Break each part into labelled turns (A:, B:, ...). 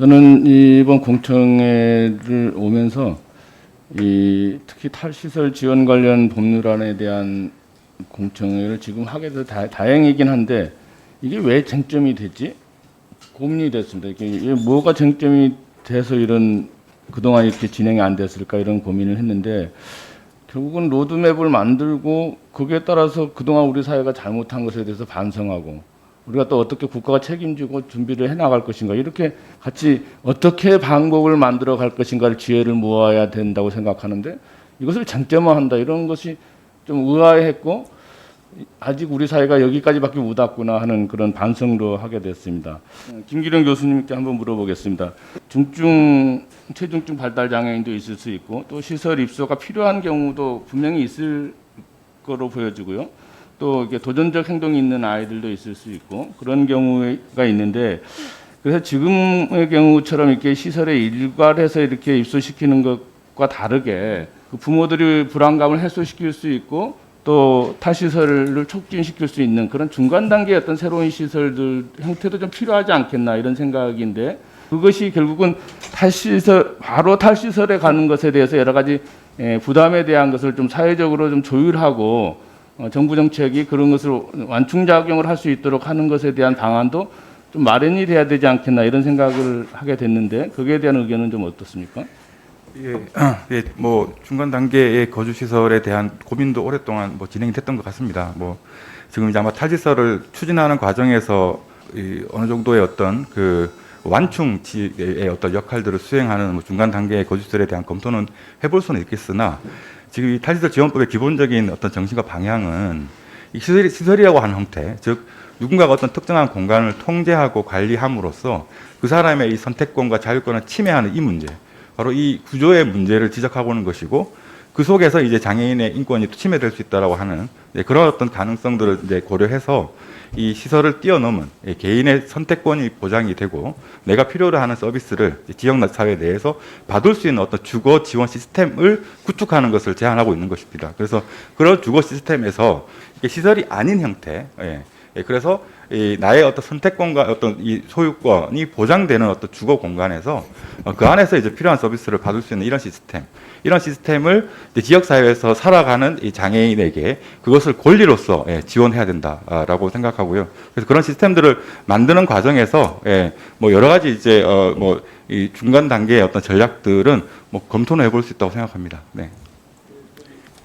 A: 저는 이번 공청회를 오면서 이 특히 탈시설 지원 관련 법률안에 대한 공청회를 지금 하게 돼서 다, 다행이긴 한데 이게 왜 쟁점이 됐지? 고민이 됐습니다. 이게 뭐가 쟁점이 돼서 이런 그동안 이렇게 진행이 안 됐을까 이런 고민을 했는데 결국은 로드맵을 만들고 거기에 따라서 그동안 우리 사회가 잘못한 것에 대해서 반성하고 우리가 또 어떻게 국가가 책임지고 준비를 해 나갈 것인가 이렇게 같이 어떻게 방법을 만들어 갈 것인가를 지혜를 모아야 된다고 생각하는데 이것을 쟁점화한다 이런 것이 좀 의아했고 아직 우리 사회가 여기까지밖에 못 왔구나 하는 그런 반성도 하게 됐습니다. 김기령 교수님께 한번 물어보겠습니다. 중증 체중증 발달 장애인도 있을 수 있고 또 시설 입소가 필요한 경우도 분명히 있을 거로 보여지고요. 또 이게 도전적 행동이 있는 아이들도 있을 수 있고 그런 경우가 있는데 그래서 지금의 경우처럼 이렇게 시설에 일괄해서 이렇게 입소시키는 것과 다르게 그 부모들이 불안감을 해소시킬 수 있고 또 탈시설을 촉진시킬 수 있는 그런 중간 단계의 어떤 새로운 시설들 형태도 좀 필요하지 않겠나 이런 생각인데 그것이 결국은 탈시설 바로 탈시설에 가는 것에 대해서 여러 가지 예, 부담에 대한 것을 좀 사회적으로 좀 조율하고 어, 정부 정책이 그런 것을 완충 작용을 할 수 있도록 하는 것에 대한 방안도 좀 마련이 돼야 되지 않겠나 이런 생각을 하게 됐는데 거기에 대한 의견은 좀 어떻습니까?
B: 예, 예, 뭐 중간 단계의 거주 시설에 대한 고민도 오랫동안 뭐 진행이 됐던 것 같습니다. 뭐 지금 이제 아마 탈지설을 추진하는 과정에서 이 어느 정도의 어떤 그 완충지의 어떤 역할들을 수행하는 뭐 중간 단계의 거주 시설에 대한 검토는 해볼 수는 있겠으나 지금 이 탈지설 지원법의 기본적인 어떤 정신과 방향은 이 시설, 시설이라고 하는 형태, 즉 누군가가 어떤 특정한 공간을 통제하고 관리함으로써 그 사람의 이 선택권과 자율권을 침해하는 이 문제, 바로 이 구조의 문제를 지적하고 있는 것이고 그 속에서 이제 장애인의 인권이 침해될 수 있다라고 하는 예, 그런 어떤 가능성들을 이제 고려해서 이 시설을 뛰어넘은 예, 개인의 선택권이 보장이 되고 내가 필요로 하는 서비스를 지역 사회 내에서 받을 수 있는 어떤 주거 지원 시스템을 구축하는 것을 제안하고 있는 것입니다. 그래서 그런 주거 시스템에서 시설이 아닌 형태, 예, 예, 그래서 이 나의 어떤 선택권과 어떤 이 소유권이 보장되는 어떤 주거 공간에서 어, 그 안에서 이제 필요한 서비스를 받을 수 있는 이런 시스템, 이런 시스템을 이제 지역 사회에서 살아가는 이 장애인에게 그것을 권리로서 예, 지원해야 된다라고 생각하고요. 그래서 그런 시스템들을 만드는 과정에서 예, 뭐 여러 가지 이제 어, 뭐이 중간 단계의 어떤 전략들은 뭐 검토는 해볼 수 있다고 생각합니다. 네.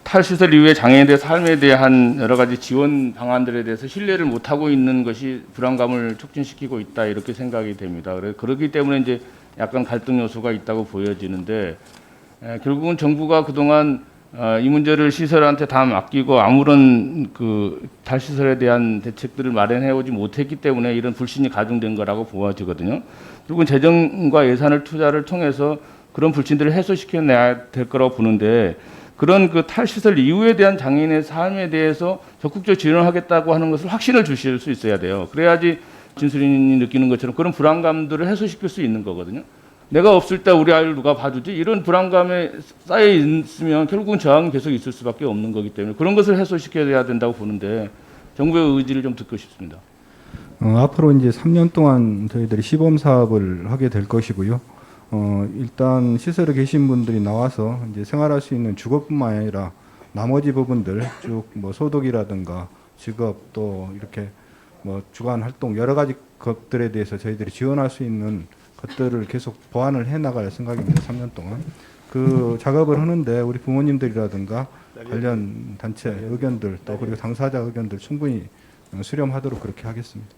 A: 탈시설 이후의 장애인들의 삶에 대한 여러 가지 지원 방안들에 대해서 신뢰를 못 하고 있는 것이 불안감을 촉진시키고 있다 이렇게 생각이 됩니다. 그렇기 때문에 이제 약간 갈등 요소가 있다고 보여지는데 에, 결국은 정부가 그동안 어, 이 문제를 시설한테 다 맡기고 아무런 그 탈시설에 대한 대책들을 마련해 오지 못했기 때문에 이런 불신이 가중된 거라고 보아지거든요. 결국은 재정과 예산을 투자를 통해서 그런 불신들을 해소시켜 내야 될 거라고 보는데 그런 그 탈시설 이후에 대한 장애인의 삶에 대해서 적극적으로 지원하겠다고 하는 것을 확신을 주실 수 있어야 돼요. 그래야지 진수린이 느끼는 것처럼 그런 불안감들을 해소시킬 수 있는 거거든요. 내가 없을 때 우리 아이를 누가 봐주지? 이런 불안감에 쌓여 있으면 결국은 저항이 계속 있을 수밖에 없는 거기 때문에 그런 것을 해소시켜야 된다고 보는데 정부의 의지를 좀 듣고 싶습니다.
C: 어, 앞으로 이제 3년 동안 저희들이 시범 사업을 하게 될 것이고요. 어, 일단 시설에 계신 분들이 나와서 이제 생활할 수 있는 주거뿐만 아니라 나머지 부분들 쭉 뭐 소득이라든가 직업 또 이렇게 뭐 주간 활동 여러 가지 것들에 대해서 저희들이 지원할 수 있는 것들을 계속 보완을 해 나갈 생각입니다. 3년 동안 그 작업을 하는데 우리 부모님들이라든가 관련 단체 의견들 또 그리고 당사자 의견들 충분히 수렴하도록 그렇게 하겠습니다.